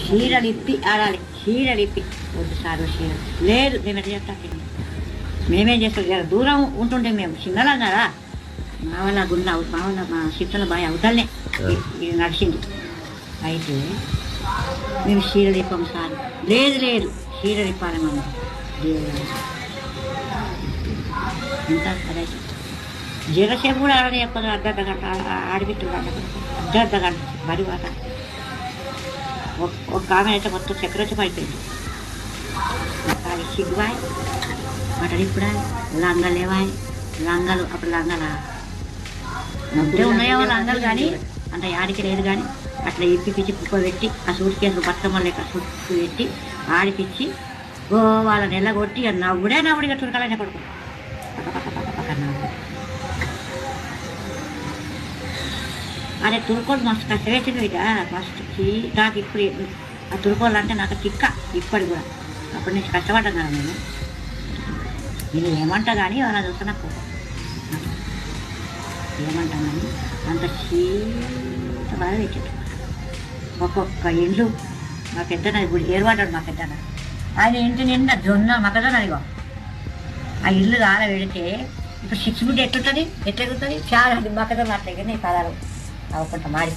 చీరలు ఇప్పి ఆడాలి చీరలు ఇప్పి వద్దు సార్ చీర లేదు మేము ఎట్లా చెప్తాం మేమేం చేస్తాం దూరం ఉంటుండే మేము చిన్నలం కదా మా వాళ్ళ గుండె మా వాళ్ళ మా చిత్తల బాయ్ ఇది నడిచింది అయితే మేము ఇప్పాము సార్ లేదు లేదు ఇప్పాలి మమ్మ ఎంత అదే జీరసేపు కూడా ఆడని చెప్పదు అర్ధ గంట ఆడిపిట్టు అర్ధ అర్ధ గంట మరి వాత ఒక- ఆమె అయితే మొత్తం చక్రవచ్చం అయిపోయింది అది సిగ్గువాయ్ బట్టలు ఇప్పుడా లంగలు లేవాయ్ లంగలు అప్పుడు లంగల ఉంటే ఉన్నాయేమో లంగలు కానీ అంత యాడికి లేదు కానీ అట్లా ఇప్పి పిచ్చి కుక్క పెట్టి ఆ సూట్ కేసులు బతుకమ్మ లేక సూట్ పెట్టి ఆడిపిచ్చి ఓ వాళ్ళ నెల కొట్టి నవ్వుడే నవ్వుడిగా చురకాలని పడుకో అదే తురుకోలు మస్తు కష్టపెట్టింది ఇక మస్తు చీ- నాకు ఇప్పుడు ఆ తురుకోలు అంటే నాకు చిక్క ఇప్పటి కూడా అప్పటి నుంచి కష్టపడ్డాను కదా నేను నేను ఏమంటా కానీ అలా చూస్తే నాకు కోపం. ఏమంటా కానీ అంత చీట బాగా పెట్టాడు ఒక్కొక్క ఇల్లు మా పెద్దన ఇప్పుడు ఏర్పడ్డాడు మా పెద్దన ఆయన ఇంటి నిండా జొన్న మగజొన్న అదిగో ఆ ఇల్లు కాల పెడితే ఇప్పుడు సిక్స్ బిడ్ ఎట్లుంటుంది ఎట్లా ఎగుతుంది చాలా మగజొన్న అట్లా ఎగిరినాయి పదాలు a oportunidade.